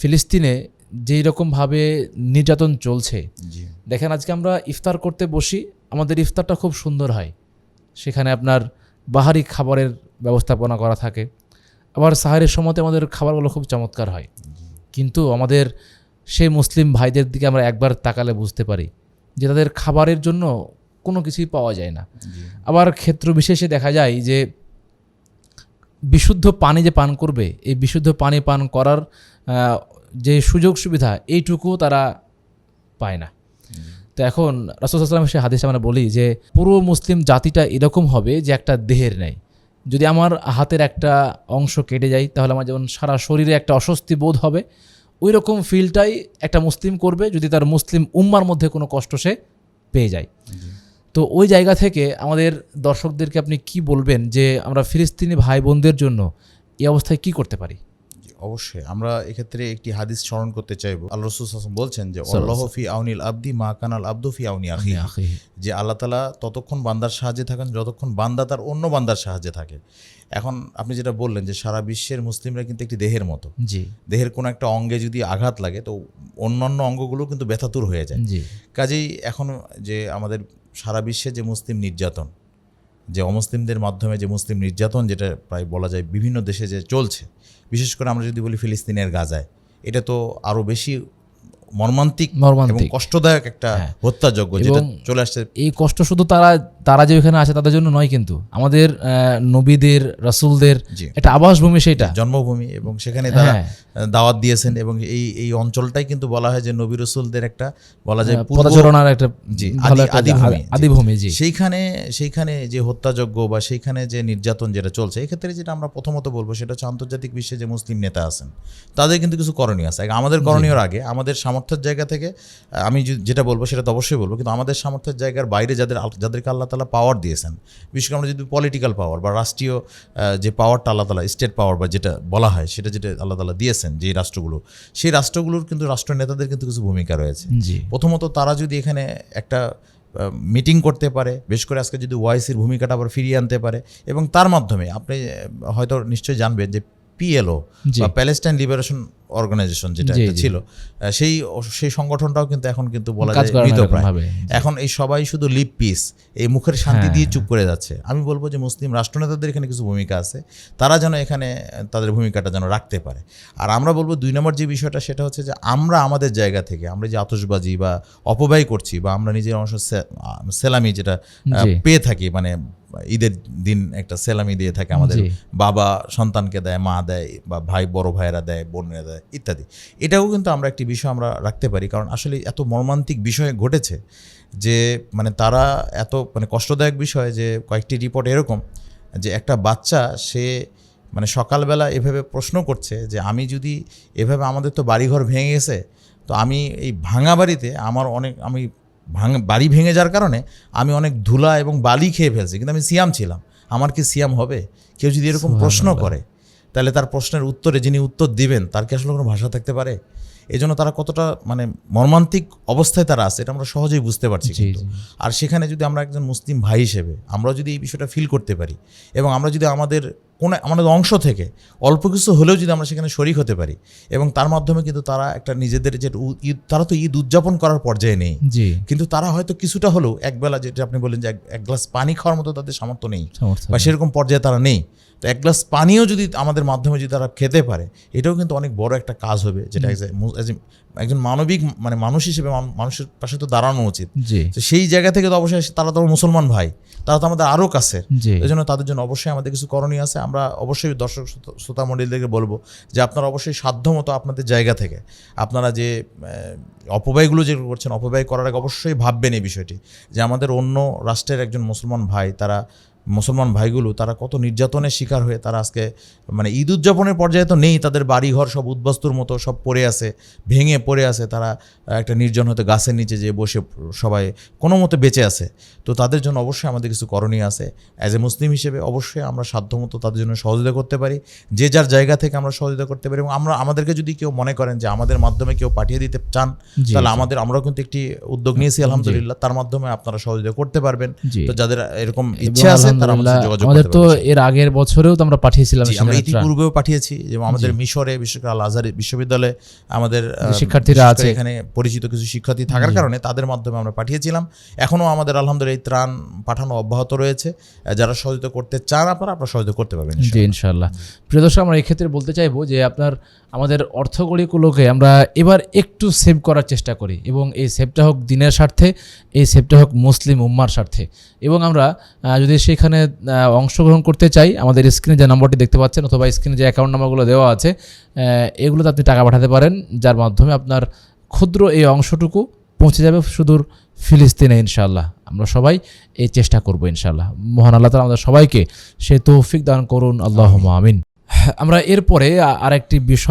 ফিলিস্তিনে যেই রকমভাবে নির্যাতন চলছে দেখেন আজকে আমরা ইফতার করতে বসি আমাদের ইফতারটা খুব সুন্দর হয়। সেখানে আপনার বাহারি খাবারের ব্যবস্থাপনা করা থাকে। আবার সাহারের সময়তে আমাদের খাবারগুলো খুব চমৎকার হয়। কিন্তু আমাদের সেই মুসলিম ভাইদের দিকে আমরা একবার তাকালে বুঝতে পারি যে তাদের খাবারের জন্য কোনো কিছুই পাওয়া যায় না। আবার ক্ষেত্র বিশেষে দেখা যায় যে বিশুদ্ধ পানি যে পান করবে, এই বিশুদ্ধ পানি পান করার যে সুযোগ সুবিধা এইটুকু তারা পায় না। তো এখন রাসুলাম সে হাদিসে আমরা বলি যে পুরো মুসলিম জাতিটা এরকম হবে যে একটা দেহের নেয় যদি আমার হাতের একটা অংশ কেটে যায়, তাহলে আমার যেমন সারা শরীরে একটা অস্বস্তি বোধ হবে ওই রকম ফিলটাই একটা মুসলিম করবে, যদি তার মুসলিম উম্মার মধ্যে কোনো কষ্ট সে পেয়ে যায়। তো ওই জায়গা থেকে আমাদের দর্শকদেরকে আপনি কি বলবেন যে আমরা ফিলিস্তিনি ভাই বোনদের জন্য এই অবস্থায় কি করতে পারি? অবশ্যই। আমরা এক্ষেত্রে একটি হাদিস স্মরণ করতে চাইব। আল্লাহ রসুল ওয়াসাল্লাম বলছেন যে আল্লাহ ফি আউনিল আব্দি মা কানাল আব্দু ফি আউনি আখি যে আল্লাহ তালা ততক্ষণ বান্দার সাহায্যে থাকেন যতক্ষণ বান্দা তার অন্য বান্দার সাহায্যে থাকে। এখন আপনি যেটা বললেন যে সারা বিশ্বের মুসলিমরা কিন্তু একটি দেহের মতো। জি। দেহের কোনো একটা অঙ্গে যদি আঘাত লাগে তো অন্যান্য অঙ্গগুলো কিন্তু ব্যথাতুর হয়ে যায়। কাজেই এখন যে আমাদের সারা বিশ্বে যে মুসলিম নির্যাতন যে অমুসলিমদের মাধ্যমে যে মুসলিম নির্যাতন যেটা প্রায় বলা যায় বিভিন্ন দেশে যে চলছে বিশেষ করে আমরা যদি বলি ফিলিস্তিনের গাজায় এটা তো আরও বেশি মর্মান্তিক এবং মর্মান্তিক কষ্টদায়ক একটা হত্যাযোগ্য হত্যাযজ্ঞ যেটা চলে আসছে। এই কষ্ট শুধু তারা তারা যে ওখানে আছে তাদের জন্য নয় কিন্তু। আমাদের নবীদের রাসূলদের জি। একটা আবাসভূমি সেটা। জন্মভূমি এবং সেখানে তারা হ্যাঁ। দাওয়াত দিয়েছেন এবং এই এই অঞ্চলটাই কিন্তু বলা হয় যে নবী রসুলদের একটা বলা যায় পূর্ব- একটা জি, আদিভূমি, আদিভূমি জি। সেইখানে সেইখানে যে হত্যাযজ্ঞ বা সেইখানে যে নির্যাতন যেটা চলছে এক্ষেত্রে যেটা আমরা প্রথমত বলব সেটা হচ্ছে আন্তর্জাতিক বিশ্বে যে মুসলিম নেতা আছেন তাদের কিন্তু কিছু করণীয় আছে। আমাদের করণীয়র আগে আমাদের সামর্থ্যের জায়গা থেকে আমি যেটা বলব সেটা তো অবশ্যই বলব কিন্তু আমাদের সামর্থ্যের জায়গার বাইরে যাদের যাদেরকে আল্লাহ তালা পাওয়ার দিয়েছেন। বিশেষ করে আমরা যদি পলিটিক্যাল পাওয়ার বা রাষ্ট্রীয় যে পাওয়ারটা আল্লাহ তালা স্টেট পাওয়ার বা যেটা বলা হয় সেটা যেটা আল্লাহ তালা দিয়েছেন যে রাষ্ট্রগুলো সেই রাষ্ট্রগুলোর কিন্তু রাষ্ট্র নেতাদের কিন্তু কিছু ভূমিকা রয়েছে। জি। প্রথমত তারা যদি এখানে একটা মিটিং করতে পারে বেশ করে আজকে যদি ওয়াইসির ভূমিকাটা আবার ফিরিয়ে আনতে পারে এবং তার মাধ্যমে আপনি হয়তো নিশ্চয়ই জানবেন যে পিএলও বা প্যালেস্টাইন লিবারেশন অর্গানাইজেশন যেটা একটা ছিল সেই সেই সংগঠনটাও কিন্তু এখন কিন্তু বলা যায় মৃতপ্রায়। এখন এই সবাই শুধু লিপ পিস এই মুখের শান্তি হ্যাঁ। দিয়ে চুপ করে যাচ্ছে। আমি বলব যে মুসলিম রাষ্ট্রনেতাদের এখানে কিছু ভূমিকা আছে তারা যেন এখানে তাদের ভূমিকাটা যেন রাখতে পারে। আর আমরা বলব দুই নম্বর যে বিষয়টা সেটা হচ্ছে যে আমরা আমাদের জায়গা থেকে আমরা যে আতশবাজি বা অপব্যয় করছি বা আমরা নিজের অংশ সেলামি যেটা পেয়ে থাকি মানে ঈদের দিন একটা সেলামি দিয়ে থাকে আমাদের। বাবা সন্তানকে দেয় মা দেয় বা ভাই বড় ভাইয়েরা দেয় বোনেরা দেয় ইত্যাদি। এটাও কিন্তু আমরা একটি বিষয় আমরা রাখতে পারি। কারণ আসলে এত মর্মান্তিক বিষয় ঘটেছে যে মানে তারা এত মানে কষ্টদায়ক বিষয় যে কয়েকটি রিপোর্ট এরকম যে একটা বাচ্চা সে মানে সকালবেলা এভাবে প্রশ্ন করছে যে আমি যদি এভাবে আমাদের তো বাড়িঘর ভেঙে গেছে তো আমি এই ভাঙা বাড়িতে আমার অনেক আমি ভাঙ বাড়ি ভেঙে যাওয়ার কারণে আমি অনেক ধুলা এবং বালি খেয়ে ফেলছি কিন্তু আমি সিয়াম ছিলাম। আমার কি সিয়াম হবে? কেউ যদি এরকম প্রশ্ন করে তাহলে তার প্রশ্নের উত্তরে যিনি উত্তর দিবেন তার কি আসলে কোনো ভাষা থাকতে পারে? এজন্য তারা কতটা মানে মর্মান্তিক অবস্থায় তারা আছে এটা আমরা সহজেই বুঝতে পারছি কিন্তু। আর সেখানে যদি আমরা একজন মুসলিম ভাই হিসেবে আমরা যদি এই বিষয়টা ফিল করতে পারি এবং আমরা যদি আমাদের কোনো আমাদের অংশ থেকে অল্প কিছু হলেও যদি আমরা সেখানে শরিক হতে পারি এবং তার মাধ্যমে কিন্তু তারা একটা নিজেদের যে ঈদ তারা তো ঈদ উদযাপন করার পর্যায়ে নেই। জি। কিন্তু তারা হয়তো কিছুটা হলেও একবেলা যেটা আপনি বললেন যে এক- গ্লাস পানি খাওয়ার মতো তাদের সামর্থ্য নেই বা সেরকম পর্যায়ে তারা নেই। তো এক গ্লাস পানিও যদি আমাদের মাধ্যমে যদি তারা খেতে পারে এটাও কিন্তু অনেক বড় একটা কাজ হবে যেটা একজন মানবিক মানে মানুষ হিসেবে মানুষের পাশে তো দাঁড়ানো উচিত। তো সেই জায়গা থেকে তো অবশ্যই তারা তো মুসলমান ভাই তারা তো আমাদের আরও কাছের। জি। এই জন্য তাদের জন্য অবশ্যই আমাদের কিছু করণীয় আছে। আমরা অবশ্যই দর্শক শ্রোতা- মন্ডলীদেরকে বলব যে আপনারা অবশ্যই সাধ্যমতো আপনাদের জায়গা থেকে আপনারা যে অপব্যয়গুলো যেগুলো করছেন, অপব্যয় করার আগে অবশ্যই ভাববেন এই বিষয়টি যে আমাদের অন্য রাষ্ট্রের একজন মুসলমান ভাই, তারা মুসলমান ভাইগুলো তারা কত নির্যাতনের শিকার হয়ে তারা আজকে মানে ঈদ উদযাপনের পর্যায়ে তো নেই তাদের বাড়িঘর সব উদ্বস্তুর মতো সব পড়ে আছে ভেঙে পড়ে আছে তারা একটা নির্জন হতে গাছের নিচে যে বসে সবাই কোনো মতে বেঁচে আছে। তো তাদের জন্য অবশ্যই আমাদের কিছু করণীয় আছে। অ্যাজ এ মুসলিম হিসেবে অবশ্যই আমরা সাধ্যমতো তাদের জন্য সহযোগিতা করতে পারি যে যার জায়গা থেকে আমরা সহযোগিতা করতে পারি এবং আমরা আমাদেরকে যদি কেউ মনে করেন যে আমাদের মাধ্যমে কেউ পাঠিয়ে দিতে চান তাহলে আমাদের আমরাও কিন্তু একটি উদ্যোগ নিয়েছি আলহামদুলিল্লাহ। তার মাধ্যমে আপনারা সহযোগিতা করতে পারবেন। তো যাদের এরকম ইচ্ছা আছে তারা আমাদের যোগাযোগ তো এর আগের বছরেও তো আমরা পাঠিয়েছিলাম আমরা ইতিপূর্বেও পাঠিয়েছি যেমন আমাদের মিশরে বিশেষ করে আল আজহার বিশ্ববিদ্যালয়ে আমাদের শিক্ষার্থীরা আছে। এখানে পরিচিত কিছু শিক্ষার্থী থাকার কারণে তাদের মাধ্যমে আমরা পাঠিয়েছিলাম। এখনও আমাদের আলহামদুলিল্লাহ এই ত্রাণ পাঠানো অব্যাহত রয়েছে। যারা সহযোগিতা করতে চান আপনারা আপনারা সহযোগিতা করতে পারবেন জি ইনশাল্লাহ প্রিয় দর্শক আমরা এই ক্ষেত্রে বলতে চাইব যে আপনার আমাদের অর্থকড়িগুলোকে আমরা এবার একটু সেভ করার চেষ্টা করি এবং এই সেভটা হোক দিনের স্বার্থে এই সেভটা হোক মুসলিম উম্মার স্বার্থে। এবং আমরা যদি সেখানে আহ, অংশগ্রহণ করতে চাই আমাদের স্ক্রিনে যে নম্বরটি দেখতে পাচ্ছেন অথবা স্ক্রিনে যে অ্যাকাউন্ট নাম্বারগুলো দেওয়া আছে এগুলোতে আপনি টাকা পাঠাতে পারেন যার মাধ্যমে আপনার ক্ষুদ্র এই অংশটুকু পৌঁছে যাবে সুদূর ফিলিস্তিনে ইনশাআল্লাহ। আমরা সবাই এই চেষ্টা করব ইনশাআল্লাহ। মহান আল্লাহ তালা আমাদের সবাইকে সে তৌফিক দান করুন। আল্লাহ আমিন। আমরা এরপরে আরেকটি বিষয়